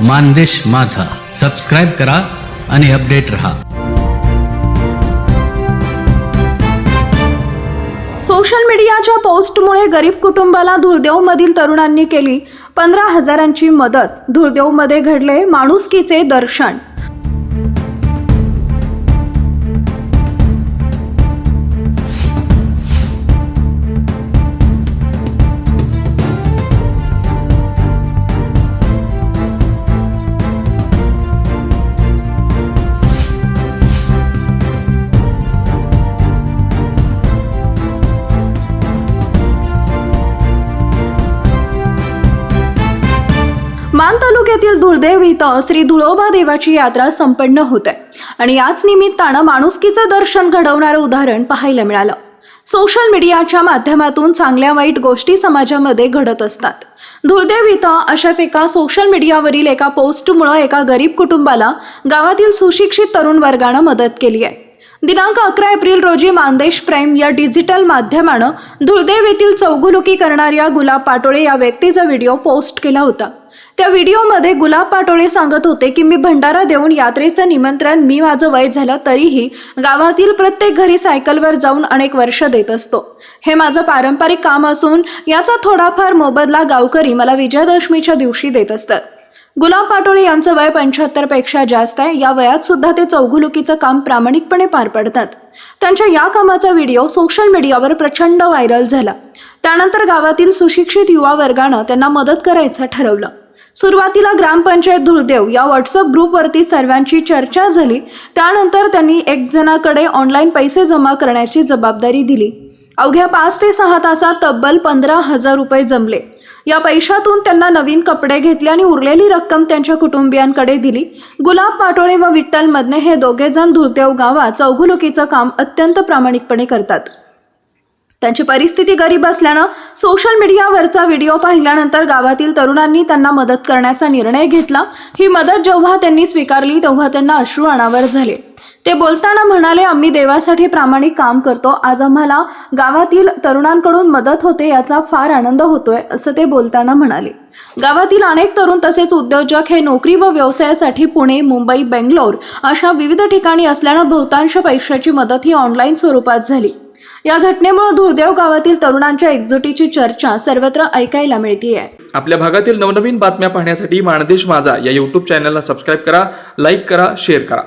मानदेश माझा. सबस्क्राईब करा आणि अपडेट रहा. सोशल मीडियाच्या पोस्टमुळे गरीब कुटुंबाला धुळदेवमधील तरुणांनी केली. पंधरा हजारांची मदत. धुळदेवमध्ये घडले माणुसकीचे दर्शन. मान तालुक्यातील धुळदेव इथं श्री धुळोबा देवाची यात्रा संपन्न होते आणि याच निमित्तानं माणुसकीचं दर्शन घडवणारं उदाहरण पाहायला मिळालं. सोशल मीडियाच्या माध्यमातून चांगल्या वाईट गोष्टी समाजामध्ये घडत असतात. धुळदेव इथं अशाच एका सोशल मीडियावरील एका पोस्टमुळं एका गरीब कुटुंबाला गावातील सुशिक्षित तरुण वर्गानं मदत केली आहे. दिनांक अकरा एप्रिल रोजी मानदेश प्राईम या डिजिटल माध्यमानं दुर्दैव येथील चौगुलुकी करणाऱ्या गुलाब पाटोळे या व्यक्तीचा व्हिडिओ पोस्ट केला होता. त्या व्हिडिओमध्ये गुलाब पाटोळे सांगत होते की मी भंडारा देऊन यात्रेचं निमंत्रण मी माझं वय झालं तरीही गावातील प्रत्येक घरी सायकलवर जाऊन अनेक वर्ष देत असतो. हे माझं पारंपरिक काम असून याचा थोडाफार मोबदला गावकरी मला विजयादशमीच्या दिवशी देत असतात. गुलाब पाटोळे यांचं वय पंच्याहत्तरपेक्षा जास्त आहे. या वयात सुद्धा ते चौघुलुकीचं काम प्रामाणिकपणे पार पाडतात. त्यांच्या या कामाचा व्हिडिओ सोशल मीडियावर प्रचंड व्हायरल झाला. त्यानंतर गावातील सुशिक्षित युवा वर्गानं त्यांना मदत करायचं ठरवलं. सुरुवातीला ग्रामपंचायत धुळदेव या व्हॉट्सअप ग्रुपवरती सर्वांची चर्चा झाली. त्यानंतर त्यांनी एक जणाकडे ऑनलाईन पैसे जमा करण्याची जबाबदारी दिली. अवघ्या पाच ते सहा तासात तब्बल पंधरा हजार रुपये जमले. या पैशातून त्यांना नवीन कपडे घेतले आणि उरलेली रक्कम त्यांच्या कुटुंबियांकडे दिली. गुलाब पाटोळे व विठ्ठल मदने हे दोघेजण धुळदेव गावात चौघुलुकीचं काम अत्यंत प्रामाणिकपणे करतात. त्यांची परिस्थिती गरीब असल्यानं सोशल मीडियावरचा व्हिडिओ पाहिल्यानंतर गावातील तरुणांनी त्यांना मदत करण्याचा निर्णय घेतला. ही मदत जेव्हा त्यांनी स्वीकारली तेव्हा त्यांना अश्रू अनावर झाले. ते बोलताना म्हणाले आम्ही देवासाठी प्रामाणिक काम करतो. आज आम्हाला गावातील तरुणांकडून मदत होते याचा फार आनंद होतोय असं ते बोलताना म्हणाले. गावातील अनेक तरुण तसेच उद्योजक हे नोकरी व व्यवसायासाठी पुणे मुंबई बेंगलोर अशा विविध ठिकाणी असल्यानं बहुतांश पैशाची मदत ही ऑनलाईन स्वरूपात झाली. या घटनेमुळे धुळदेव गावातील तरुणांच्या एकजुटीची चर्चा सर्वत्र ऐकायला मिळतीये. आपल्या भागातील नवनवीन बातम्या पाहण्यासाठी माणदेश माझा या यूट्यूब चॅनलला सबस्क्राईब करा लाईक करा शेअर करा.